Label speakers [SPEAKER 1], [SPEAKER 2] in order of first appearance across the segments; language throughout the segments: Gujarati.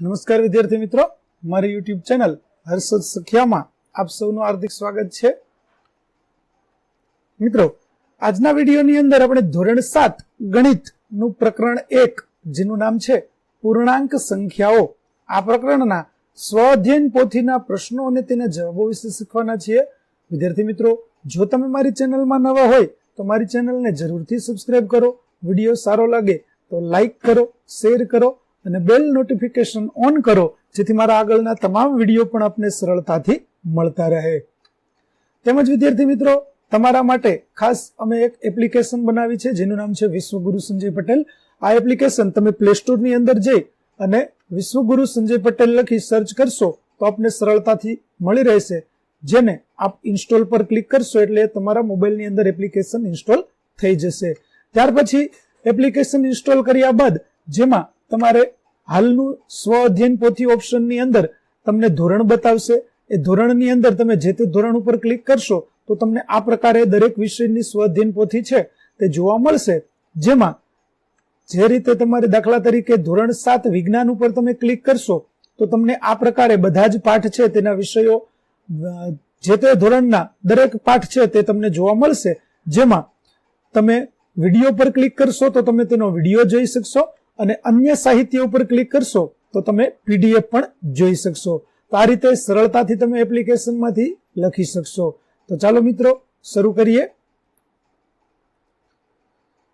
[SPEAKER 1] નમસ્કાર વિદ્યાર્થી મિત્રો. મારી યુટ્યુબ ચેનલ હર્ષદ સખિયામાં આપ સૌનું હાર્દિક સ્વાગત છે. મિત્રો, આજના વિડીયોની અંદર આપણે ધોરણ સાત ગણિતનું પ્રકરણ એક, જેનું નામ છે પૂર્ણાંક સંખ્યાઓ. આ પ્રકરણના સ્વઅધ્યયન પોથીના પ્રશ્નો અને તેના જવાબો વિશે શીખવાના છીએ. વિદ્યાર્થી મિત્રો, જો તમે મારી ચેનલમાં નવા હોય, તો મારી ચેનલને જરૂરથી સબસ્ક્રાઇબ કરો. વીડિયો સારો લાગે તો લાઈક કરો શેર કરો. અને બેલ નોટિફિકેશન ઓન કરો, જેથી મારા આગળના તમામ વીડિયો પણ આપને સરળતાથી મળતા રહે. તેમજ વિદ્યાર્થી મિત્રો, તમારા માટે ખાસ અમે એક એપ્લિકેશન બનાવી છે, જેનું નામ છે વિશ્વગુરુ સંજય પટેલ. આ એપ્લિકેશન તમે પ્લે સ્ટોરની અંદર જઈ અને વિશ્વગુરુ સંજય પટેલ લખી સર્ચ કરશો, તો આપને સરળતાથી મળી રહેશે. જેને આપ ઇન્સ્ટોલ પર ક્લિક કરશો એટલે તમારા મોબાઈલની અંદર એપ્લિકેશન ઇન્સ્ટોલ થઈ જશે. ત્યાર પછી એપ્લિકેશન ઇન્સ્ટોલ કર્યા બાદ, જેમાં તમારે હાલનું સ્વ અધ્યયન પોથી ઓપ્શનની અંદર તમને ધોરણ બતાવશે. એ ધોરણની અંદર તમે જે તે ધોરણ ઉપર ક્લિક કરશો તો તમને આ પ્રકારે દરેક વિષયની સ્વ અધ્યયન પોથી છે તે જોવા મળશે. જેમાં જે રીતે તમારે દાખલા તરીકે ધોરણ સાત વિજ્ઞાન ઉપર તમે ક્લિક કરશો તો તમને આ પ્રકારે બધા જ પાઠ છે તેના વિષયો જે તે ધોરણના દરેક પાઠ છે તે તમને જોવા મળશે. જેમાં તમે વીડિયો પર ક્લિક કરશો તો તમે તેનો વીડિયો જોઈ શકશો. અને અન્ય સાહિત્ય ઉપર ક્લિક કરશો, તો તમે પીડીએફ પણ જોઈ શકશો. તો આ રીતે સરળતાથી તમે એપ્લિકેશનમાંથી લખી શકશો. તો ચાલો મિત્રો, શરૂ કરીએ.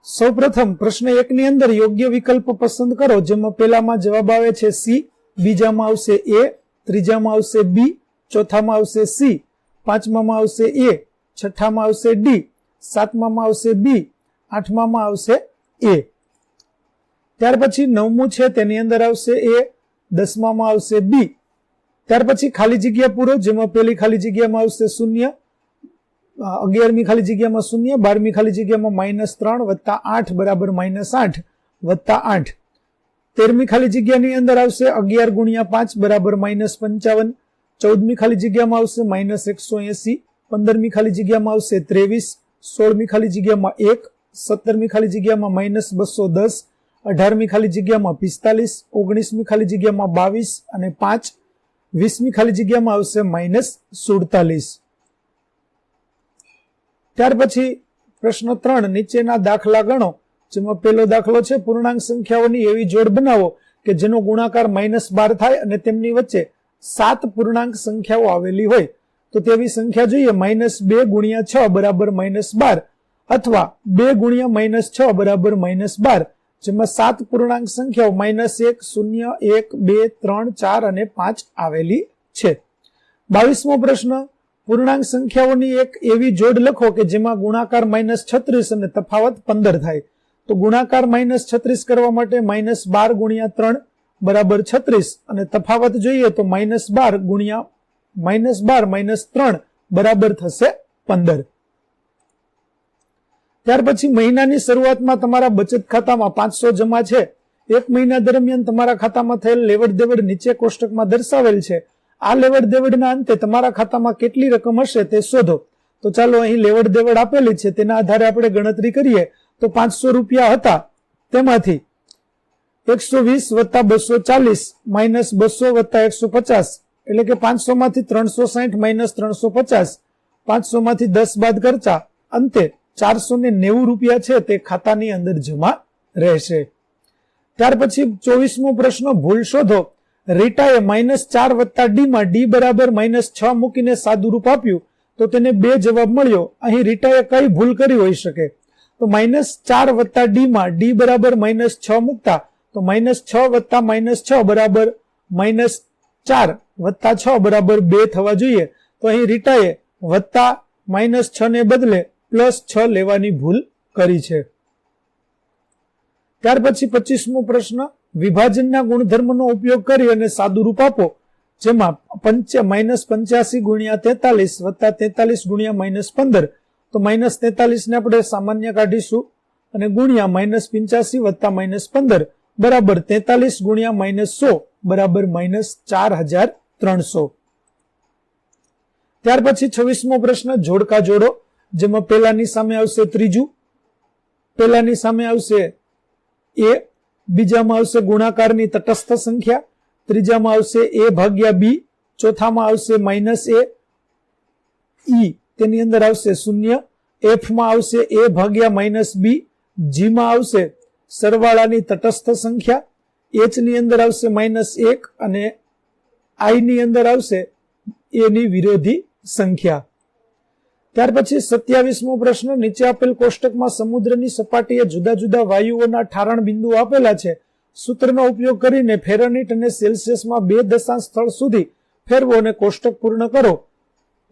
[SPEAKER 1] સૌપ્રથમ પ્રશ્ન એકની અંદર યોગ્ય વિકલ્પ પસંદ કરો, જેમાં પહેલામાં જવાબ આવે છે સી બીજામાં આવશે એ ત્રીજામાં આવશે બી ચોથામાં આવશે સી પાંચમામાં આવશે એ છઠ્ઠામાં આવશે ડી સાતમામાં આવશે બી આઠમામાં આવશે એ ત્યાર પછી નવમું છે તેની અંદર આવશે એ, દસમામાં આવશે બી. ત્યાર પછી ખાલી જગ્યા પૂરો, જેમાં પહેલી ખાલી જગ્યામાં આવશે શૂન્ય અગિયારમી ખાલી જગ્યામાં શૂન્ય, બારમી ખાલી જગ્યામાં માઇનસ ત્રણ, વત્તા આઠ બરાબર માઇનસ આઠ, વત્તા આઠ. તેરમી ખાલી જગ્યાની અંદર આવશે અગિયાર ગુણ્યા પાંચ બરાબર માઇનસ પંચાવન. ચૌદમી ખાલી જગ્યામાં આવશે માઇનસ એકસો એસી. પંદરમી ખાલી જગ્યામાં આવશે ત્રેવીસ. સોળમી ખાલી જગ્યામાં એક. સત્તરમી ખાલી જગ્યામાં માઇનસ બસો દસ. અઢારમી ખાલી જગ્યામાં પિસ્તાલીસ, ઓગણીસમી ખાલી જગ્યામાં બાવીસ અને પાંચ, વીસમી ખાલી જગ્યામાં આવશે માઇનસ સુડતાલીસ. ત્યાર પછી પ્રશ્ન ત્રણ, નીચેના દાખલા ગણો. જેમાં પહેલો દાખલો છે, પૂર્ણાંક સંખ્યાઓની એવી જોડ બનાવો કે જેનો ગુણાકાર માઇનસ બાર થાય અને તેમની વચ્ચે સાત પૂર્ણાંક સંખ્યાઓ આવેલી હોય. તો તેવી સંખ્યા જોઈએ, માઇનસ બે ગુણ્યા છ બરાબર માઇનસ બાર અથવા બે ગુણ્યા માઇનસ છ બરાબર માઇનસ બાર. જેમાં સાત પૂર્ણાંક સંખ્યાઓ માઇનસ એક, શૂન્ય, એક, બે, ત્રણ, ચાર અને પાંચ આવેલી છે. બાવીસમો પ્રશ્ન, પૂર્ણાંક સંખ્યાઓની એક એવી જોડ લખો કે જેમાં ગુણાકાર માઇનસ છત્રીસ અને તફાવત પંદર થાય. તો ગુણાકાર માઇનસ છત્રીસ કરવા માટે માઇનસ બાર ગુણ્યા ત્રણ બરાબર છત્રીસ અને તફાવત જોઈએ તો માઇનસ બાર ગુણ્યા માઇનસ બાર માઇનસ ત્રણ બરાબર થશે પંદર. ત્યાર પછી મહિનાની શરૂઆતમાં તમારા બચત ખાતામાં પાંચસો જમા છે. એક મહિના દરમિયાન તમારા ખાતામાં થયેલ લેવડ દેવડ નીચે કોષ્ટકમાં દર્શાવેલ છે. આ લેવડ દેવડના અંતે તમારા ખાતામાં કેટલી રકમ હશે તે શોધો. તો ચાલો અહીં લેવડ દેવડ આપેલી છે, તેના આધારે આપણે ગણતરી કરીએ. તો પાંચસો રૂપિયા હતા તેમાંથી એકસો વીસ વત્તા બસો ચાલીસ માઇનસ બસો વત્તા એકસો પચાસ, એટલે કે પાંચસો માંથી ત્રણસો સાહીઠ માઇનસ ત્રણસો પચાસ પાંચસો માંથી દસ બાદ કરતા અંતે ચારસો ને નેવું રૂપિયા છે તે ખાતાની અંદર જમા રહેશે. ત્યાર પછી ચોવીસમો પ્રશ્ન ભૂલ શોધો. રીટાએ માઇનસ ચાર વત્તા ડીમાં ડી બરાબર માઇનસ છ મૂકીને સાદુરૂપ આપ્યું. તો તેને બે જવાબ મળ્યો. અહીં રીટાએ કઈ ભૂલ કરી હોઈ શકે? તો માઇનસ ચાર વત્તા ડીમાં ડી બરાબર માઇનસ છ મૂકતા. તો માઇનસ છ વત્તા માઇનસ છ બરાબર માઇનસ ચાર વત્તા છ બરાબર બે થવા જોઈએ. તો અહીં રીટાએ વત્તા માઇનસ છ ને બદલે પ્લસ છ લેવાની ભૂલ કરી છે. ત્યાર પછી પચીસમો પ્રશ્ન, વિભાજનના ગુણધર્મનો ઉપયોગ કરી અને સાદુરૂપ આપો, જેમાં પંચ માઇનસ પંચ્યાસી ગુણ્યા તેતાલીસ વત્તા તેતાલીસ ગુણ્યા માઇનસ પંદર. તો માઇનસ તેતાલીસ આપણે સામાન્ય કાઢીશું અને ગુણ્યા માઇનસ પંચ્યાસી વત્તા માઇનસ પંદર. બરાબર તેતાલીસ ગુણ્યા માઇનસ સો, બરાબર માઇનસ ચાર હજાર ત્રણસો. ત્યાર પછી છવ્વીસમો પ્રશ્ન, જોડકા જોડો. જેમાં પહેલાની સામે આવશે ત્રીજું, પહેલાની સામે આવશે એ, બીજામાં આવશે ગુણાકારની તટસ્થ સંખ્યા, ત્રીજામાં આવશે એ ભાગ્યા બી, ચોથામાં આવશે માઇનસ એ, ઈ, તેની અંદર આવશે શૂન્ય, એફમાં આવશે એ ભાગ્યા માઇનસ બી, જીમાં આવશે સરવાળાની તટસ્થ સંખ્યા, એચની અંદર આવશે માઇનસ એક અને આઈની અંદર આવશે એની વિરોધી સંખ્યા. ત્યાર પછી સત્યાવીસમો પ્રશ્ન, નીચે આપેલ કોષ્ટકમાં સમુદ્રની સપાટીએ જુદા જુદા વાયુઓના ઠારણ બિંદુ આપેલા છે. સૂત્રનો ઉપયોગ કરીને ફેરનિટ અને સેલ્સિયસમાં બે દશાંશ સ્થળ સુધી ફેરવો અને કોષ્ટક પૂર્ણ કરો.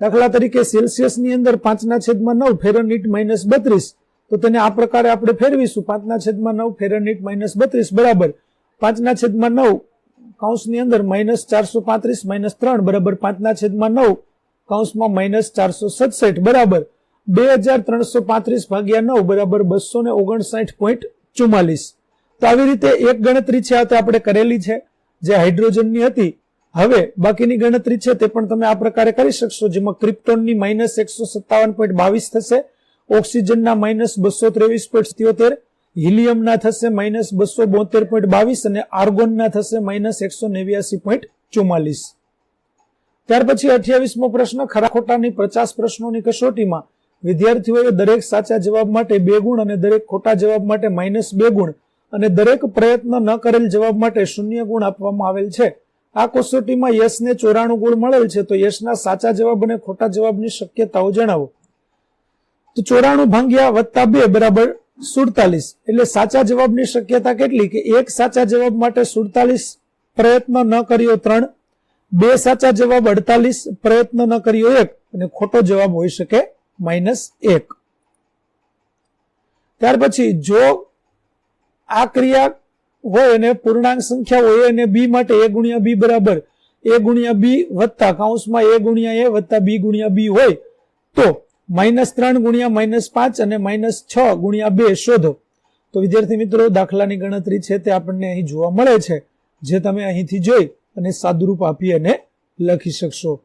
[SPEAKER 1] દાખલા તરીકે સેલ્સિયસની અંદર પાંચના છેદમાં નવ, ફેરનિટ માઇનસ બત્રીસ. તો તેને આ પ્રકારે આપણે ફેરવીશું. પાંચના છેદમાં નવ, ફેરનિટ માઇનસ બત્રીસ, બરાબર. પાંચના છેદમાં નવ, કૌંસની અંદર માઇનસ ચારસો પાંત્રીસ, માઇનસ ત્રણ, બરાબર. પાંચના છેદમાં નવ કૌંસમાં માઇનસ ચારસો સડસઠ, બરાબર. બે હજાર ત્રણસો પાંત્રીસ ભાગ્યા નવ, બરાબર બસો ને ઓગણસાઠ પોઈન્ટ ચુમ્માલીસ તો આવી રીતે એક ગણતરી છે આ તે આપણે કરેલી છે, જે હાઇડ્રોજનની હતી. હવે બાકીની ગણતરી છે તે પણ તમે આ પ્રકારે કરી શકશો, જેમાં ક્રિપ્ટોનની માઇનસ એકસો સત્તાવન પોઈન્ટ બાવીસ થશે, ઓક્સિજનના માઇનસ બસો ત્રેવીસ પોઈન્ટ સિત્યોતેર, હિલિયમના થશે માઇનસ બસો બોતેર પોઈન્ટ બાવીસ અને આર્ગોનના થશે માઇનસ એકસો નેવ્યાસી પોઈન્ટ ચુમ્માલીસ ત્યાર પછી અઠ્યાવીસમો પ્રશ્ન, ખરા ખોટાની પચાસ પ્રશ્નોની કસોટીમાં વિદ્યાર્થીઓએ દરેક સાચા જવાબ માટે બે ગુણ અને દરેક ખોટા જવાબ માટે માઇનસ બે ગુણ અને દરેક પ્રયત્ન ન કરેલ જવાબ માટે શૂન્ય ગુણ આપવામાં આવેલ છે. આ કસોટીમાં યશને ચોરાણું ગુણ મળેલ છે, તો યશના સાચા જવાબ અને ખોટા જવાબની શક્યતાઓ જણાવો. તો ચોરાણું ભાંગ્યા વત્તા બે બરાબર સુડતાલીસ, એટલે સાચા જવાબની શક્યતા કેટલી? કે એક સાચા જવાબ માટે સુડતાલીસ પ્રયત્ન ન કર્યો ત્રણ બે સાચા જવાબ અડતાલીસ પ્રયત્ન ન કર્યો એક અને ખોટો જવાબ હોઈ શકે માઇનસ એક. ત્યાર પછી જો આ ક્રિયા હોય અને પૂર્ણાંક સંખ્યા હોય અને બી માટે એ ગુણ્યા બી બરાબર, એ ગુણ્યા બી વત્તા, કાઉન્સમાં એ ગુણ્યા એ વત્તા બી ગુણ્યા બી હોય, તો માઇનસ ત્રણ ગુણ્યા માઇનસ પાંચ અને માઇનસ છ ગુણ્યા બે શોધો. તો વિદ્યાર્થી મિત્રો, દાખલાની ગણતરી છે તે આપણને અહીં જોવા મળે છે, જે તમે અહીંથી જોઈ. અને સાદુરૂપ આપી અને લખી શકશો.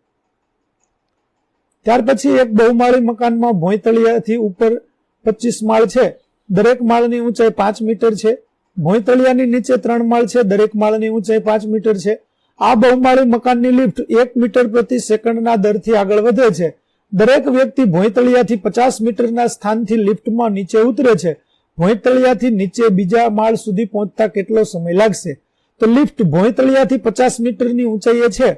[SPEAKER 1] ત્યાર પછી એક બહુમાળી મકાનમાં ભોંયતળિયાથી ઉપર પચીસ માળ છે, દરેક માળની ઊંચાઈ પાંચ મીટર છે. ભોંયતળિયાની નીચે ત્રણ માળ છે, દરેક માળની ઊંચાઈ પાંચ મીટર છે. આ બહુમાળી મકાનની લિફ્ટ એક મીટર પ્રતિ સેકન્ડના દરથી આગળ વધે છે. દરેક વ્યક્તિ ભોંયતળિયાથી પચાસ મીટરના સ્થાનથી લિફ્ટમાં નીચે ઉતરે છે. ભોંયતળિયાથી નીચે બીજા માળ સુધી પહોંચતા કેટલો સમય લાગશે? તો લિફ્ટ ભોંયતળિયાથી પચાસ મીટરની ઊંચાઈએ છે.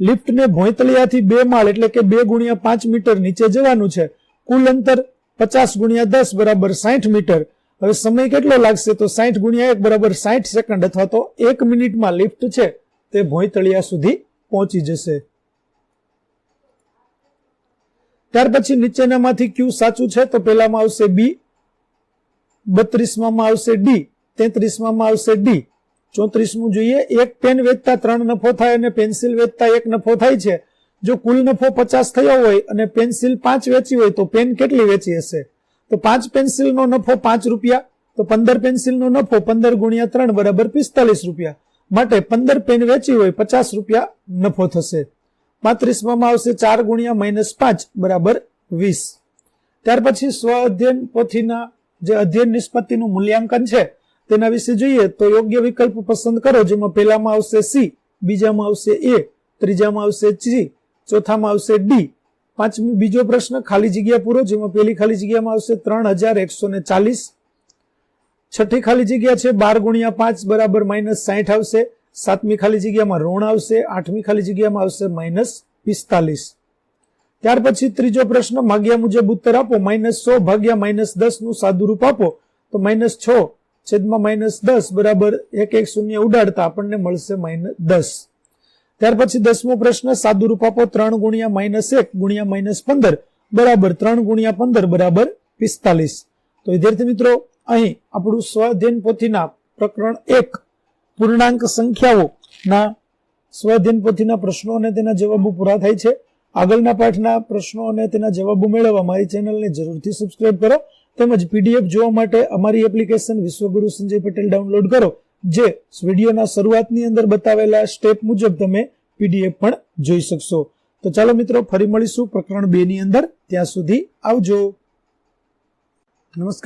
[SPEAKER 1] લિફ્ટને ભોંયતળિયાથી બે માળ એટલે કે બે ગુણ્યા પાંચ મીટર નીચે જવાનું છે. કુલ અંતર પચાસ ગુણ્યા દસ બરાબર સાઠ મીટર. હવે સમય કેટલો લાગશે તો સાઠ ગુણ્યા એક બરાબર સાઠ સેકન્ડ અથવા તો એક મિનિટમાં લિફ્ટ છે તે ભોંયતળિયા સુધી પહોંચી જશે. ત્યાર પછી નીચેનામાંથી ક્યુ સાચું છે તો પહેલામાં આવશે બી. બત્રીસમાં આવશે ડી. તેત્રીસમાં આવશે ડી. ચોત્રીસમું જોઈએ, એક પેન વેચતા ત્રણ નફો થાય અને પેન્સિલ વેચતા એક નફો થાય છે. જો કુલ નફો પચાસ થયો હોય અને પેન્સિલ પાંચ વેચી હોય તો પેન કેટલી વેચી હશે? તો પાંચ પેન્સિલનો નફો પાંચ રૂપિયા, તો પંદર પેન્સિલનો નફો પંદર ગુણ્યા ત્રણ બરાબર પિસ્તાલીસ રૂપિયા. માટે પંદર પેન વેચી હોય પચાસ રૂપિયા નફો થશે. પાંત્રીસમાં આવશે ચાર ગુણ્યા માઇનસ પાંચ બરાબર વીસ. ત્યાર પછી સ્વ અધ્યયન પોથીના જે અધ્યયન નિષ્પત્તિનું મૂલ્યાંકન છે તેના વિશે જોઈએ તો યોગ્ય વિકલ્પ પસંદ કરો, જેમાં પહેલામાં આવશે સી બીજામાં આવશે એ ત્રીજામાં આવશે જી ચોથામાં આવશે ડી પાંચમી બીજો પ્રશ્ન ખાલી જગ્યા પૂરો, જેમાં પહેલી ખાલી જગ્યામાં આવશે ત્રણ હજાર એકસો ને ચાલીસ. છઠ્ઠી ખાલી જગ્યા છે બાર ગુણ્યા પાંચ બરાબર માઇનસ સાઠ આવશે. સાતમી ખાલી જગ્યામાં ઋણ આવશે. આઠમી ખાલી જગ્યામાં આવશે માઇનસ પિસ્તાલીસ. ત્યાર પછી ત્રીજો પ્રશ્ન, માગ્યા મુજબ ઉત્તર આપો. માઇનસ સો ભાગ્યા માઇનસ દસનું સાદુરૂપ આપો. તો માઇનસ છ. છેદમાં માઇનસ દસ બરાબર એક એક શૂન્ય ઉડાડતા આપણને મળશે માઇનસ દસ. ત્યાર પછી દસમો પ્રશ્ન સાદુરૂપ આપો ત્રણ ગુણ્યા માઇનસ એક ગુણ્યા માઇનસ પંદર બરાબર ત્રણ ગુણ્યા પંદર બરાબર પિસ્તાલીસ. તો વિદ્યાર્થી મિત્રો, અહીં આપણું સ્વાધ્યન પોથીના પ્રકરણ એક, પૂર્ણાંક સંખ્યાઓ ના સ્વઅધ્યયન પોથીના પ્રશ્નો અને તેના જવાબો પૂરા થાય છે. આગળના પાઠના પ્રશ્નો અને તેના જવાબો મેળવવા મારી ચેનલને જરૂરથી સબસ્ક્રાઇબ કરો. તેમજ પીડીએફ જોવા માટે અમારી એપ્લિકેશન વિશ્વગુરુ સંજય પટેલ ડાઉનલોડ કરો, જે વિડીયોના શરૂઆતની અંદર બતાવેલા સ્ટેપ મુજબ તમે પીડીએફ પણ જોઈ શકશો. તો ચાલો મિત્રો, ફરી મળીશું પ્રકરણ બે ની અંદર. ત્યાં સુધી આવજો. નમસ્કાર.